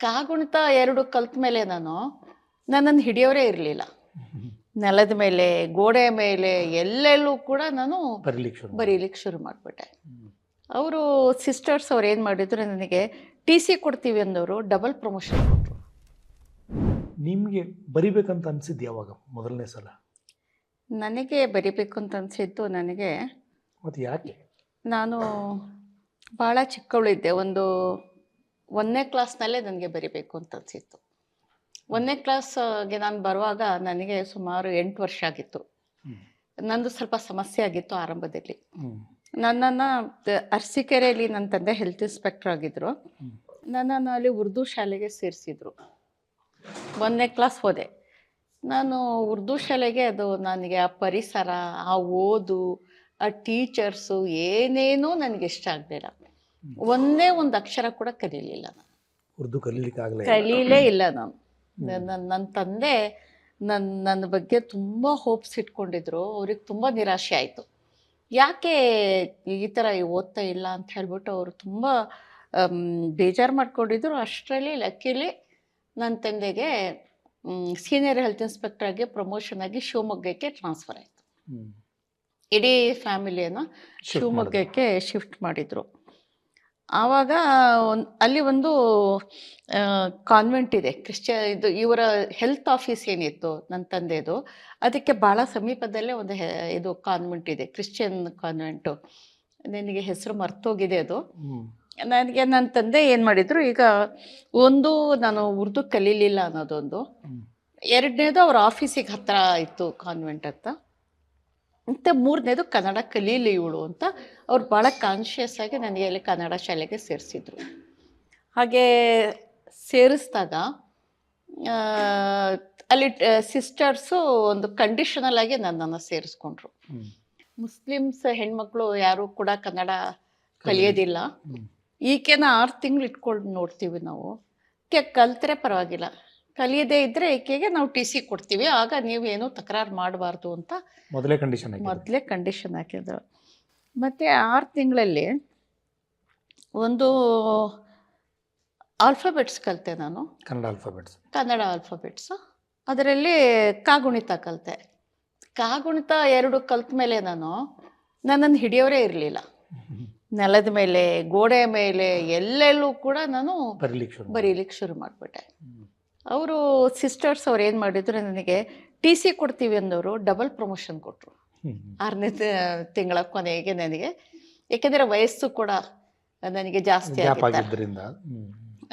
ಕಾಗುಣಿತ ಎರಡು ಕಲ್ತ ಮೇಲೆ ನಾನು ನನ್ನನ್ನು ಹಿಡಿಯೋರೇ ಇರಲಿಲ್ಲ. ನೆಲದ ಮೇಲೆ ಗೋಡೆ ಮೇಲೆ ಎಲ್ಲೆಲ್ಲೂ ಕೂಡ ನಾನು ಬರೀಲಿಕ್ಕೆ ಶುರು ಮಾಡಿಬಿಟ್ಟೆ. ಅವರು ಸಿಸ್ಟರ್ಸ್ ಅವ್ರು ಏನು ಮಾಡಿದ್ರು ನನಗೆ ಟಿ ಸಿ ಕೊಡ್ತೀವಿ ಅಂದವರು ಡಬಲ್ ಪ್ರಮೋಷನ್ ಕೊಟ್ಟರು ನಿಮಗೆ ಬರಿಬೇಕಂತ ಅನಿಸಿದ್ದು ಯಾವಾಗ ಮೊದಲನೇ ಸಲ? ನನಗೆ ಬರಿಬೇಕು ಅಂತ ಅನಿಸಿದ್ದು ನನಗೆ ಮತ್ತು ಯಾಕೆ? ನಾನು ಭಾಳ ಚಿಕ್ಕವಳಿದ್ದೆ ಒಂದು ಒಂದನೇ ಕ್ಲಾಸ್ನಲ್ಲೇ ನನಗೆ ಬರಿಬೇಕು ಅಂತ ಅನಿಸಿತ್ತು. ಒಂದನೇ ಕ್ಲಾಸ್ಗೆ ನಾನು ಬರುವಾಗ ನನಗೆ ಸುಮಾರು ಎಂಟು ವರ್ಷ ಆಗಿತ್ತು. ನಂದು ಸ್ವಲ್ಪ ಸಮಸ್ಯೆ ಆಗಿತ್ತು ಆರಂಭದಲ್ಲಿ. ನನ್ನನ್ನು ಅರಸೀಕೆರೆಯಲ್ಲಿ ನನ್ನ ತಂದೆ ಹೆಲ್ತ್ ಇನ್ಸ್ಪೆಕ್ಟರ್ ಆಗಿದ್ದರು. ನನ್ನನ್ನು ಅಲ್ಲಿ ಉರ್ದು ಶಾಲೆಗೆ ಸೇರಿಸಿದ್ರು. ಒಂದನೇ ಕ್ಲಾಸ್ ಹೋದೆ. ನಾನು ಉರ್ದು ಶಾಲೆಗೆ ಅದು ನನಗೆ ಆ ಪರಿಸರ ಆ ಓದು ಆ ಟೀಚರ್ಸು ಏನೇನೂ ನನಗೆ ಇಷ್ಟ ಆಗಲಿಲ್ಲ ಒಂದೇ ಒಂದು ಅಕ್ಷರ ಕೂಡ ಕಲೀಲಿಲ್ಲ ನಾನು. ಉರ್ದು ಕಲೀಲಿಕ್ಕೆ ಕಲೀಲೇ ಇಲ್ಲ ನಾನು. ನನ್ನ ನನ್ನ ತಂದೆ ನನ್ನ ನನ್ನ ಬಗ್ಗೆ ತುಂಬ ಹೋಪ್ಸ್ ಇಟ್ಕೊಂಡಿದ್ರು. ಅವ್ರಿಗೆ ತುಂಬ ನಿರಾಶೆ ಆಯಿತು. ಯಾಕೆ ಈ ಥರ ಓದ್ತಾ ಇಲ್ಲ ಅಂತ ಹೇಳ್ಬಿಟ್ಟು ಅವರು ತುಂಬ ಬೇಜಾರು ಮಾಡ್ಕೊಂಡಿದ್ರು. ಅಷ್ಟರಲ್ಲಿ ಲಕ್ಕಿಲಿ ನನ್ನ ತಂದೆಗೆ ಸೀನಿಯರ್ ಹೆಲ್ತ್ ಇನ್ಸ್ಪೆಕ್ಟರ್ ಆಗಿ ಪ್ರಮೋಷನ್ ಆಗಿ ಶಿವಮೊಗ್ಗಕ್ಕೆ ಟ್ರಾನ್ಸ್ಫರ್ ಆಯಿತು. ಇಡೀ ಫ್ಯಾಮಿಲಿಯನ್ನು ಶಿವಮೊಗ್ಗಕ್ಕೆ ಶಿಫ್ಟ್ ಮಾಡಿದರು. ಆವಾಗ ಒಂದ್ ಅಲ್ಲಿ ಒಂದು ಕಾನ್ವೆಂಟ್ ಇದೆ. ಕ್ರಿಶ್ಚಿಯ ಇದು ಇವರ ಹೆಲ್ತ್ ಆಫೀಸ್ ಏನಿತ್ತು ನನ್ನ ತಂದೆದು ಅದಕ್ಕೆ ಭಾಳ ಸಮೀಪದಲ್ಲೇ ಒಂದು ಇದು ಕಾನ್ವೆಂಟ್ ಇದೆ ಕ್ರಿಶ್ಚಿಯನ್ ಕಾನ್ವೆಂಟು ನನಗೆ ಹೆಸರು ಮರ್ತೋಗಿದೆ ಅದು. ನನಗೆ ನನ್ನ ತಂದೆ ಏನು ಮಾಡಿದರು ಈಗ ಒಂದು ನಾನು ಉರ್ದು ಕಲೀಲಿಲ್ಲ ಅನ್ನೋದೊಂದು. ಎರಡನೇದು ಅವ್ರ ಆಫೀಸಿಗೆ ಹತ್ತಿರ ಇತ್ತು ಕಾನ್ವೆಂಟ್ ಅಂತ. ಮತ್ತು ಮೂರನೇದು ಕನ್ನಡ ಕಲೀಲಿ ಇವಳು ಅಂತ ಅವ್ರು ಭಾಳ ಕಾನ್ಷಿಯಸ್ ಆಗಿ ನನಗೆ ಅಲ್ಲಿ ಕನ್ನಡ ಶಾಲೆಗೆ ಸೇರಿಸಿದ್ರು. ಹಾಗೆ ಸೇರಿಸಿದಾಗ ಅಲ್ಲಿ ಸಿಸ್ಟರ್ಸು ಒಂದು ಕಂಡೀಷನಲ್ ಆಗಿ ನನ್ನನ್ನು ಸೇರಿಸ್ಕೊಂಡ್ರು. ಮುಸ್ಲಿಮ್ಸ್ ಹೆಣ್ಮಕ್ಳು ಯಾರು ಕೂಡ ಕನ್ನಡ ಕಲಿಯೋದಿಲ್ಲ. ಈಕೆನ ಆರು ತಿಂಗಳು ಇಟ್ಕೊಂಡು ನೋಡ್ತೀವಿ ನಾವು. ಕೆ ಕಲ್ತರೆ ಪರವಾಗಿಲ್ಲ. ಕಲಿಯದೇ ಇದ್ದರೆ ಈಕೆಗೆ ನಾವು ಟಿ ಸಿ ಕೊಡ್ತೀವಿ. ಆಗ ನೀವು ಏನು ತಕರಾರು ಮಾಡಬಾರ್ದು ಅಂತ ಮೊದಲೇ ಕಂಡೀಷನ್ ಮೊದಲೇ ಕಂಡೀಷನ್ ಹಾಕಿದ್ರು. ಮತ್ತು ಆರು ತಿಂಗಳಲ್ಲಿ ಒಂದು ಆಲ್ಫಾಬೆಟ್ಸ್ ಕಲಿತೆ ನಾನು. ಕನ್ನಡ ಆಲ್ಫಾಬೆಟ್ಸ್ ಕನ್ನಡ ಆಲ್ಫಾಬೆಟ್ಸು ಅದರಲ್ಲಿ ಕಾಗುಣಿತ ಕಲಿತೆ. ಕಾಗುಣಿತ ಎರಡು ಕಲ್ತ ಮೇಲೆ ನಾನು ನನ್ನನ್ನು ಹಿಡಿಯೋರೇ ಇರಲಿಲ್ಲ. ನೆಲದ ಮೇಲೆ ಗೋಡೆ ಮೇಲೆ ಎಲ್ಲೆಲ್ಲೂ ಕೂಡ ನಾನು ಬರೀಲಿಕ್ಕೆ ಶುರು ಮಾಡಿಬಿಟ್ಟೆ. ಅವರು ಸಿಸ್ಟರ್ಸ್ ಅವ್ರು ಏನು ಮಾಡಿದ್ರು ನನಗೆ ಟಿ ಸಿ ಕೊಡ್ತೀವಿ ಅಂದವರು ಡಬಲ್ ಪ್ರಮೋಷನ್ ಕೊಟ್ಟರು. ಆರನೇ ತಿಂಗಳ ಕೊನೆಗೆ ನನಗೆ. ಏಕೆಂದರೆ ವಯಸ್ಸು ಕೂಡ ನನಗೆ ಜಾಸ್ತಿ ಆಗಿದ್ದರಿಂದ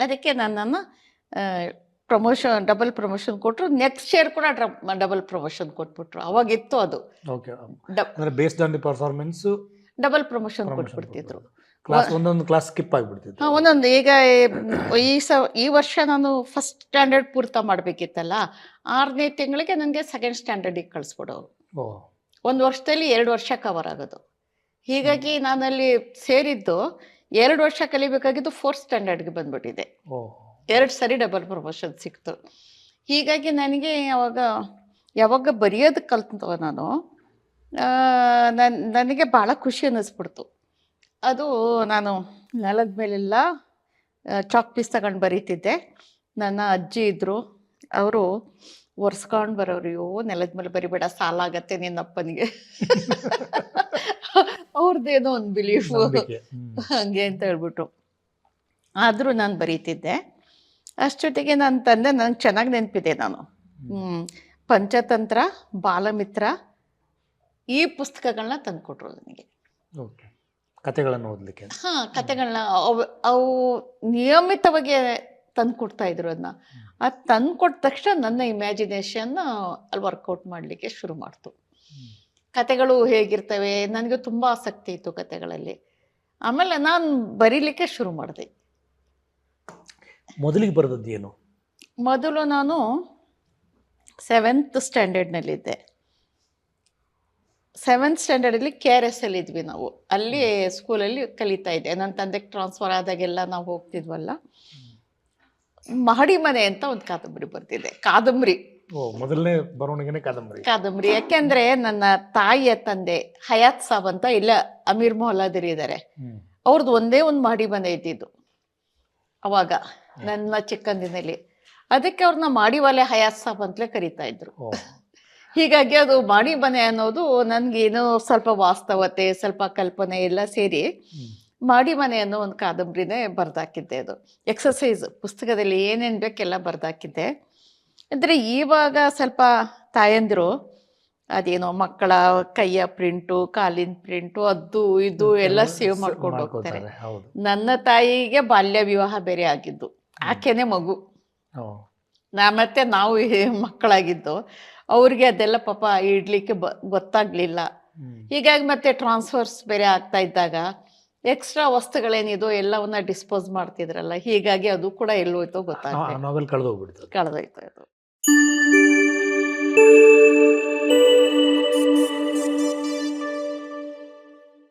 ಅದಕ್ಕೆ ನನ್ನನ್ನು ಪ್ರಮೋಷನ್ ಡಬಲ್ ಪ್ರಮೋಷನ್ ಕೊಟ್ಟರು ನೆಕ್ಸ್ಟ್ ಇಯರ್ ಕೂಡ ಡಬಲ್ ಪ್ರಮೋಷನ್ ಕೊಟ್ಬಿಟ್ರು. ಅವಾಗಿತ್ತು ಅದು. ಡಬಲ್ ಪ್ರಮೋಷನ್ ಕೊಟ್ಬಿಡ್ತಿದ್ರು. ಕ್ಲಾಸ್ ಒಂದೊಂದು ಕ್ಲಾಸ್ ಸ್ಕಿಪ್ ಆಗಿಬಿಡ್ತಿತ್ತು. ಒಂದೊಂದು. ಈಗ ಈ ಸ ಈ ವರ್ಷ ನಾನು ಫಸ್ಟ್ ಸ್ಟ್ಯಾಂಡರ್ಡ್ ಪೂರ್ತ ಮಾಡಬೇಕಿತ್ತಲ್ಲ ಆರನೇ ತಿಂಗಳಿಗೆ ನನಗೆ ಸೆಕೆಂಡ್ ಸ್ಟ್ಯಾಂಡರ್ಡಿಗೆ ಕಳಿಸ್ಬಿಡೋರು ಒಂದು ವರ್ಷದಲ್ಲಿ ಎರಡು ವರ್ಷ ಕವರ್ ಆಗೋದು. ಹೀಗಾಗಿ ನಾನಲ್ಲಿ ಸೇರಿದ್ದು ಎರಡು ವರ್ಷ ಕಲಿಬೇಕಾಗಿದ್ದು ಫೋರ್ತ್ ಸ್ಟ್ಯಾಂಡರ್ಡ್ಗೆ ಬಂದ್ಬಿಟ್ಟಿದೆ. ಎರಡು ಸರಿ ಡಬಲ್ ಪ್ರಮೋಷನ್ ಸಿಕ್ತು. ಹೀಗಾಗಿ ನನಗೆ ಯಾವಾಗ ಯಾವಾಗ ಬರೆಯೋದು ಕಲ್ತವ ನಾನು ನನ್ ನನಗೆ ಭಾಳ ಖುಷಿ ಅನ್ನಿಸ್ಬಿಡ್ತು. ಅದು ನಾನು ನೆಲದ ಮೇಲೆಲ್ಲ ಚಾಕ್ ಪೀಸ್ ತಗೊಂಡು ಬರೀತಿದ್ದೆ. ನನ್ನ ಅಜ್ಜಿ ಇದ್ದರು ಅವರು ಒರೆಸ್ಕೊಂಡು ಬರೋರು ಅಯ್ಯೋ ನೆಲದ ಮೇಲೆ ಬರಿಬೇಡ ಸಾಲ ಆಗತ್ತೆ ನಿನ್ನಪ್ಪನಿಗೆ ಅವ್ರದ್ದೇನೋ ಒಂದು ಬಿಲೀಫ್ ಹಂಗೆ ಅಂತ ಹೇಳ್ಬಿಟ್ಟು. ಆದರೂ ನಾನು ಬರೀತಿದ್ದೆ. ಅಷ್ಟೊತ್ತಿಗೆ ನನ್ನ ತಂದೆ ನನಗೆ ಚೆನ್ನಾಗಿ ನೆನಪಿದೆ ನಾನು. ಪಂಚತಂತ್ರ ಬಾಲಮಿತ್ರ ಈ ಪುಸ್ತಕಗಳನ್ನ ತಂದುಕೊಟ್ರು ನನಗೆ. ಓಕೆ. ಕತೆಗಳನ್ನು ಓದಲಿಕ್ಕೆ? ಹಾ ಕತೆಗಳನ್ನ ಅವು ನಿಯಮಿತವಾಗಿ ತಂದು ಕೊಡ್ತಾ ಇದ್ರು ಅದನ್ನ ಅದು ತಂದು ಕೊಟ್ಟ ತಕ್ಷಣ ನನ್ನ ಇಮ್ಯಾಜಿನೇಷನ್ನ ಅಲ್ಲಿ ವರ್ಕೌಟ್ ಮಾಡಲಿಕ್ಕೆ ಶುರು ಮಾಡ್ತು. ಕತೆಗಳು ಹೇಗಿರ್ತವೆ? ನನಗೆ ತುಂಬ ಆಸಕ್ತಿ ಇತ್ತು ಕತೆಗಳಲ್ಲಿ. ಆಮೇಲೆ ನಾನು ಬರೀಲಿಕ್ಕೆ ಶುರು ಮಾಡಿದೆ. ಮೊದಲಿಗೆ ಬರೆದದ್ದು ಏನು? ಮೊದಲು ನಾನು ಸೆವೆಂತ್ ಸ್ಟ್ಯಾಂಡರ್ಡ್ನಲ್ಲಿದ್ದೆ ಸೆವೆಂತ್ ಸ್ಟ್ಯಾಂಡರ್ಡಲ್ಲಿ ಕೆ ಆರ್ ಎಸ್ ಅಲ್ಲಿ ಇದ್ವಿ ನಾವು. ಅಲ್ಲಿ ಸ್ಕೂಲಲ್ಲಿ ಕಲಿತಾ ಇದ್ದೆ. ನನ್ನ ತಂದೆಗೆ ಟ್ರಾನ್ಸ್ಫರ್ ಆದಾಗೆಲ್ಲ ನಾವು ಹೋಗ್ತಿದ್ವಲ್ಲ. ಮಹಡಿ ಮನೆ ಅಂತ ಒಂದು ಕಾದಂಬರಿ ಬರ್ತಿದೆ. ಕಾದಂಬರಿ. ಮೊದಲನೇ ಬರವಣಿಗೆನೆ ಕಾದಂಬರಿ. ಕಾದಂಬರಿ. ಯಾಕೆಂದ್ರೆ ನನ್ನ ತಾಯಿಯ ತಂದೆ ಹಯಾತ್ ಸಾಬ್ ಅಂತ ಇಲ್ಲ ಅಮೀರ್ ಮೊಹಲ್ಲಾದಿರಿ ಇದ್ದಾರೆ ಅವ್ರದ್ದು ಒಂದೇ ಒಂದು ಮಹಡಿ ಮನೆ ಇದ್ದಿದ್ದು. ಅವಾಗ ನನ್ನ ಚಿಕ್ಕಂದಿನಲ್ಲಿ. ಅದಕ್ಕೆ ಅವ್ರನ್ನ ಮಾಡಿವಾಲೆ ಹಯಾತ್ ಸಾಬ್ ಅಂತಲೇ ಕರಿತಾ ಇದ್ರು. ಹೀಗಾಗಿ ಅದು ಮಾಡಿ ಮನೆ ಅನ್ನೋದು ನನ್ಗೇನೋ ಸ್ವಲ್ಪ ವಾಸ್ತವತೆ ಸ್ವಲ್ಪ ಕಲ್ಪನೆ ಎಲ್ಲ ಸೇರಿ ಮಾಡಿ ಮನೆ ಅನ್ನೋ ಒಂದು ಕಾದಂಬರಿನೇ ಬರ್ದಾಕಿದ್ದೆ ಅದು. ಎಕ್ಸಸೈಸ್ ಪುಸ್ತಕದಲ್ಲಿ ಏನೇನು ಬೇಕೆಲ್ಲ ಬರ್ದಾಕಿದ್ದೆ. ಅಂದರೆ ಇವಾಗ ಸ್ವಲ್ಪ ತಾಯಂದಿರು ಅದೇನೋ ಮಕ್ಕಳ ಕೈಯ ಪ್ರಿಂಟು ಕಾಲಿನ ಪ್ರಿಂಟು ಅದು ಇದು ಎಲ್ಲ ಸೇವ್ ಮಾಡ್ಕೊಂಡು ಹೋಗ್ತಾರೆ. ಹೌದು. ನನ್ನ ತಾಯಿಗೆ ಬಾಲ್ಯ ವಿವಾಹ ಬೇರೆ ಆಗಿದ್ದು. ಆಕೆನೆ ಮಗು. ನಾ ಮತ್ತೆ ನಾವು ಮಕ್ಕಳಾಗಿದ್ದು. ಅವ್ರಿಗೆ ಅದೆಲ್ಲ ಪಾಪ ಇಡ್ಲಿಕ್ಕೆ ಬ ಗೊತ್ತಾಗ್ಲಿಲ್ಲ. ಹೀಗಾಗಿ ಮತ್ತೆ ಟ್ರಾನ್ಸ್ಫರ್ಸ್ ಬೇರೆ ಆಗ್ತಾ ಇದ್ದಾಗ ಎಕ್ಸ್ಟ್ರಾ ವಸ್ತುಗಳೇನಿದೋ ಎಲ್ಲವನ್ನ ಡಿಸ್ಪೋಸ್ ಮಾಡ್ತಿದ್ರಲ್ಲ ಹೀಗಾಗಿ ಅದು ಕೂಡ ಎಲ್ಲೋಯ್ತೋ ಆ ಗೊತ್ತಾಗ್ತದೆ ನಾವೆಲ್ ಕಳೆದೋಗ್ಬಿಡ್ತು ಕಳೆದೋಯ್ತು ಅದು.